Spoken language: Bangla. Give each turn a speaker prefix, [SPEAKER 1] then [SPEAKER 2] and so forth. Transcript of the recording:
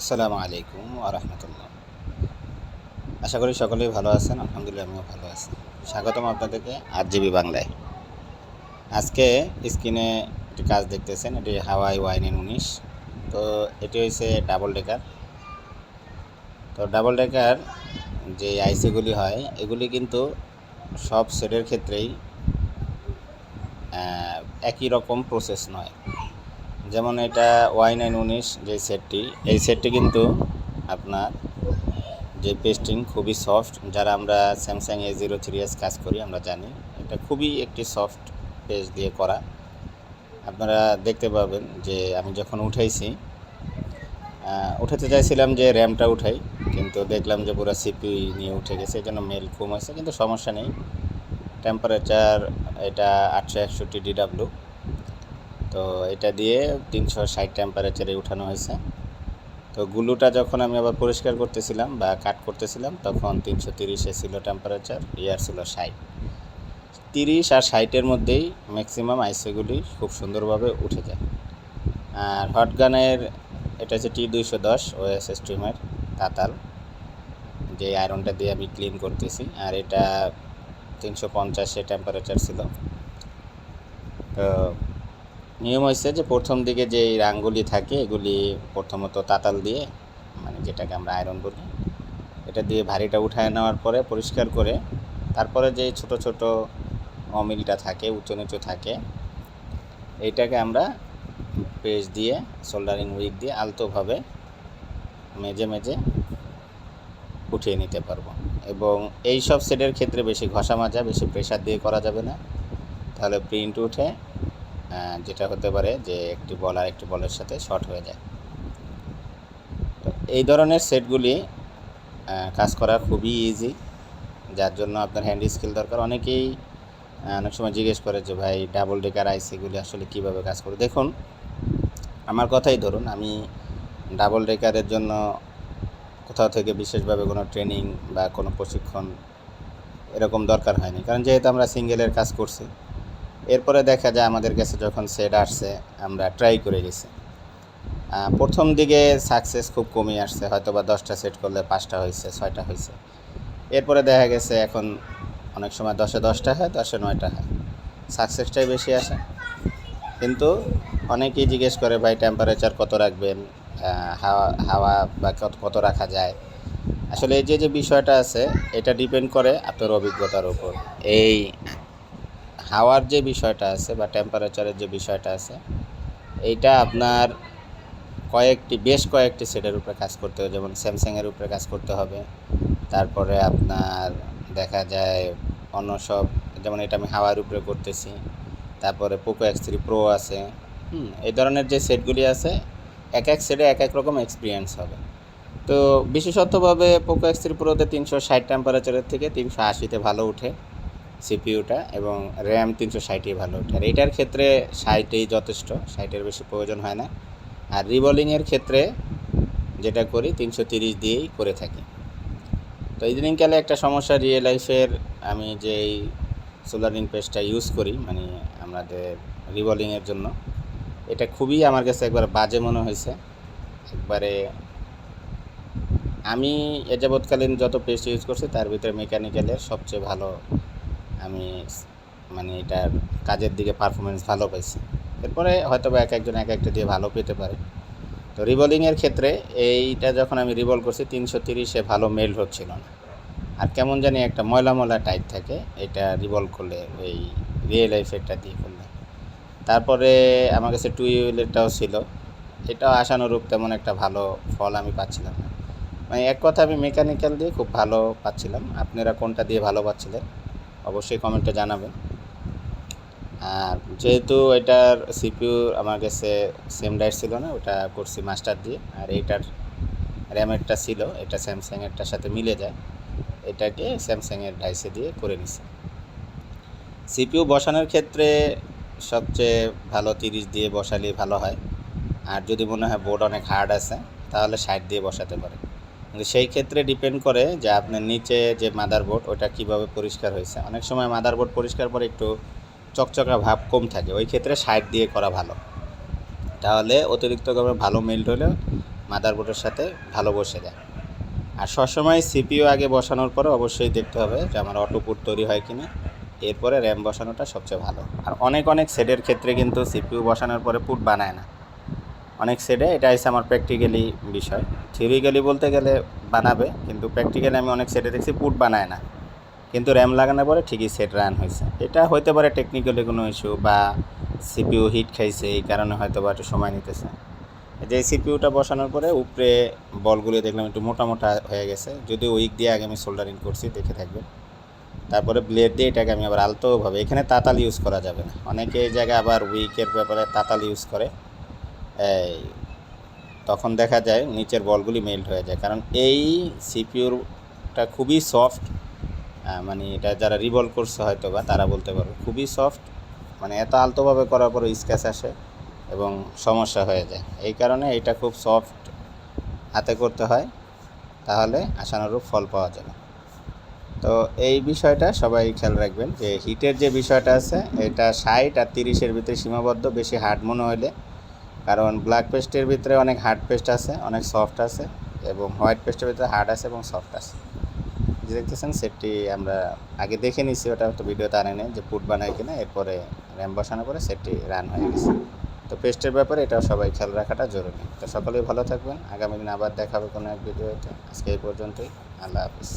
[SPEAKER 1] আসসালামু আলাইকুম আরহামতুল্লাহ আশা করি সকলেই ভালো আছেন, আলহামদুলিল্লাহ আমিও ভালো আছি। স্বাগতম আপনাদেরকে আট জিবি বাংলায়। আজকে স্ক্রিনে একটি কাজ দেখতেছেন, এটি হাওয়াই ওয়াইন উনিশ। তো এটি হয়েছে ডাবল ডেকার। তো ডাবল ডেকার যে আইসিগুলি হয়, এগুলি কিন্তু সব সেটের ক্ষেত্রেই একই রকম প্রসেস নয়। যেমন এটা ওয়াই নাইন উনিশ যে সেটটি এই সেটটি কিন্তু আপনার যে পেস্টিং খুবই সফট যারা আমরা Samsung A zero three S কাজ করি, আমরা জানি। এটা খুবই একটি সফট পেস্ট দিয়ে করা। আপনারা দেখতে পাবেন যে আমি যখন উঠাইছি উঠাতে চাইছিলাম যে র্যামটা উঠাই, কিন্তু দেখলাম যে পুরো সিপি নিয়ে উঠে গেছে, এই জন্য মেল কম হয়েছে, কিন্তু সমস্যা নেই। টেম্পারেচার এটা আটশো একষট্টি ডিডাব্লু তো এটা দিয়ে তিনশো ষাট টেম্পারেচারে উঠানো হয়েছে। তো গুলুটা যখন আমি আবার পরিষ্কার করতেছিলাম বা কাট করতেছিলাম, তখন তিনশো তিরিশে ছিল টেম্পারেচার ইয়ার ছিল ষাট। তিরিশ আর ষাটের মধ্যেই ম্যাক্সিমাম আইসিগুলি খুব সুন্দরভাবে উঠে যায়। আর হটগানের এটা হচ্ছে টি দুইশো দশ ওএস স্ট্রিমের তাতাল, যে আয়রনটা দিয়ে আমি ক্লিন করতেছি। আর এটা তিনশো পঞ্চাশে টেম্পারেচার ছিল। তো নিয়ম হয়েছে যে প্রথম দিকে যে রাঙ্গুলি থাকে, এগুলি প্রথমত তাতাল দিয়ে মানে যেটাকে আমরা আয়রন বলি, এটা দিয়ে ভারীটা উঠায় নেওয়ার পরে পরিষ্কার করে, তারপরে যে ছোট ছোট অমিলটা থাকে, উঁচু নিচু থাকে, এইটাকে আমরা পেজ দিয়ে সোল্ডারিং উইক দিয়ে আলতোভাবে মেজে মেজে উঠিয়ে নিতে পারব। এবং এই সব সেটের ক্ষেত্রে বেশি ঘষা মাজা, বেশি প্রেশার দিয়ে করা যাবে না। তাহলে প্রিন্ট উঠে যেটা হতে পারে যে একটি বল আর একটি বলের সাথে শর্ট হয়ে যায়। তো এই ধরনের সেটগুলি কাজ করা খুবই ইজি যার জন্য আপনার হ্যান্ড স্কিল দরকার। অনেকেই অনেক সময় জিজ্ঞেস করে যে, ভাই ডাবল ডেকার আইসিগুলি আসলে কীভাবে কাজ করে? দেখুন, আমার কথাই ধরুন, আমি ডাবল ডেকারের জন্য কোথাও থেকে বিশেষভাবে কোনো ট্রেনিং বা কোনো প্রশিক্ষণ এরকম দরকার হয়নি। কারণ যেহেতু আমরা সিঙ্গেলের কাজ করছি এরপরে দেখা যায় আমাদের কাছে যখন সেট আসছে, আমরা ট্রাই করে গেছি। প্রথম দিকে সাকসেস খুব কমই আসছে হয়তো বা দশটা সেট করলে পাঁচটা হয়েছে, ছয়টা হয়েছে। এরপরে দেখা গেছে এখন অনেক সময় দশে দশটা হয়, দশে নয়টা হয়। সাকসেসটাই বেশি আসে। কিন্তু অনেকেই জিজ্ঞেস করে, ভাই টেম্পারেচার কত রাখবেন? হাওয়া হাওয়া বা কত কত রাখা যায়? আসলে এই যে যে বিষয়টা আছে, এটা ডিপেন্ড করে আপনার অভিজ্ঞতার উপর। এই হাওয়ার যে বিষয়টা আছে বা টেম্পারেচারের যে বিষয়টা আছে, এইটা আপনার কয়েকটি, বেশ কয়েকটি সেটের উপরে কাজ করতে হবে। যেমন স্যামসাংয়ের উপরে কাজ করতে হবে। তারপরে আপনার দেখা যায় অন্য সব, যেমন এটা আমি হাওয়ার উপরে করতেছি। তারপরে পোকো এক্স থ্রি প্রো আছে। হুম, এই ধরনের যে সেটগুলি আছে, এক এক সেটে এক এক রকম এক্সপিরিয়েন্স হবে। তো বিশেষতভাবে পোকো এক্স থ্রি প্রোতে তিনশো ষাট টেম্পারেচারের থেকে তিনশো আশিতে ভালো উঠে সিপিইউটা এবং র্যাম তিনশো ষাটই ভালো আর এইটার ক্ষেত্রে ষাটই যথেষ্ট, ষাটের বেশি প্রয়োজন হয় না। আর রিবলিংয়ের ক্ষেত্রে যেটা করি, তিনশো তিরিশ দিয়েই করে থাকি। তো ইদানিংকালে একটা সমস্যা, রিয়েল লাইফের আমি যেই সোলারিং পেস্টটা ইউজ করি মানে আমাদের রিবলিংয়ের জন্য, এটা খুবই আমার কাছে একবার বাজে মনে হয়েছে। একবারে আমি এ যাবৎকালীন যত পেস্ট ইউজ করছি, তার ভিতরে মেকানিক্যালের সবচেয়ে ভালো আমি মানে এটার কাজের দিকে পারফরমেন্স ভালো পাইছি। এরপরে হয়তো বা এক একজন এক একটা দিয়ে ভালো পেতে পারে। তো রিবলিংয়ের ক্ষেত্রে এইটা যখন আমি রিভল করছি, তিনশো তিরিশে ভালো মেল্ট হচ্ছিল না। আর কেমন জানি একটা ময়লা ময়লা টাইপ থাকে, এটা রিভলভ করলে ওই রিয়েল এফেক্টটা দিয়ে করলে। তারপরে আমার কাছে টু ইউলেরটাও ছিল। এটাও আশানুরূপ তেমন একটা ভালো ফল আমি পাচ্ছিলাম না। মানে এক কথা আমি মেকানিক্যাল দিয়ে খুব ভালো পাচ্ছিলাম। আপনারা কোনটা দিয়ে ভালো পাচ্ছিলেন? অবশ্যই কমেন্টে জানাবেন। আর যেহেতু এটার সিপিউ আমার কাছে সেম ডাইট ছিল না, ওটা করছি মাস্টার দিয়ে, আর এইটার র্যামেরটা ছিল, এটা স্যামসাংয়েরটার সাথে মিলে যায়। এটাকে স্যামসাংয়ের ডাইসে দিয়ে করে নিছি। সিপিইউ বসানোর ক্ষেত্রে সবচেয়ে ভালো তিরিশ দিয়ে বসালে ভালো হয়। আর যদি মনে হয় বোর্ড অনেক হার্ড আছে, তাহলে ষাট দিয়ে বসাতে পারে কিন্তু সেই ক্ষেত্রে ডিপেন্ড করে যে আপনার নিচে যে মাদারবোর্ড ওটা কীভাবে পরিষ্কার হয়েছে। অনেক সময় মাদারবোর্ড পরিষ্কার পরে একটু চকচকা ভাব কম থাকে। ওই ক্ষেত্রে সাইড দিয়ে করা ভালো। তাহলে অতিরিক্ত গরমে ভালো মেল্ট হলে মাদারবোর্ডের সাথে ভালো বসে যায়। আর সবসময় সিপিইউ আগে বসানোর পরে অবশ্যই দেখতে হবে যে আমার অটোপুট তৈরি হয় কিনা। এরপরে র্যাম বসানোটা সবচেয়ে ভালো। আর অনেক অনেক সেটের ক্ষেত্রে কিন্তু সিপিইউ বসানোর পরে পুট বানায় না। অনেক সেটে এটা হচ্ছে আমার প্র্যাকটিক্যালি বিষয়। থিওরিক্যালি বলতে গেলে বানাবে, কিন্তু প্র্যাকটিক্যালি আমি অনেক সেটে দেখছি পুট বানায় না। কিন্তু র্যাম লাগানোর পরে ঠিকই সেট রান হয়েছে। এটা হতে পারে টেকনিক্যালি কোনো ইস্যু বা সিপিউ হিট খাইছে, এই কারণে হয়তো বা একটু সময় নিতেছে। যে সিপিউটা বসানোর পরে উপরে বলগুলো দেখলাম একটু মোটা মোটা হয়ে গেছে। যদি উইক দিয়ে আগে আমি সোল্ডারিং করছি, দেখে থাকবেন। তারপরে ব্লেড দিয়ে এটাকে আমি আবার আলতোভাবে, এখানে তাতাল ইউজ করা যাবে না। অনেকে এই জায়গায় আবার উইকের ব্যাপারে তাতাল ইউজ করে। এই তখন দেখা যায় নিচের বলগুলি মেল্ট হয়ে যায়। কারণ এই সিপিউরটা খুবই সফট মানে এটা যারা রিভলভ করছে হয়তো বা তারা বলতে পারবে, খুবই সফট মানে এত আলতোভাবে করার পরে স্ক্যাচ আসে এবং সমস্যা হয়ে যায়। এই কারণে এটা খুব সফট হাতে করতে হয়, তাহলে আশানুরূপ ফল পাওয়া যাবে। তো এই বিষয়টা সবাই খেয়াল রাখবেন যে হিটের যে বিষয়টা আছে, এটা ষাট আর তিরিশের ভিতরে সীমাবদ্ধ, বেশি হার্ড মনে হলে কারণ ব্ল্যাক পেস্টের ভিতরে অনেক হার্ড পেস্ট আছে, অনেক সফট আছে এবং হোয়াইট পেস্টের ভিতরে হার্ড আছে এবং সফট আছে। যে দেখতেছেন সেটটি আমরা আগে দেখে নিছি ওটা হয়তো ভিডিওতে আনে নেই যে পুট বানায় কিনা, এরপরে র্যাম বসানোর পরে সেটটি রান হয়ে গেছে। তো পেস্টের ব্যাপারে এটাও সবাই খেয়াল রাখাটা জরুরি। তো সকলেই ভালো থাকবেন, আগামী দিন আবার দেখাবে কোনো এক ভিডিওতে। আজকে এই পর্যন্তই, আল্লাহ হাফিজ।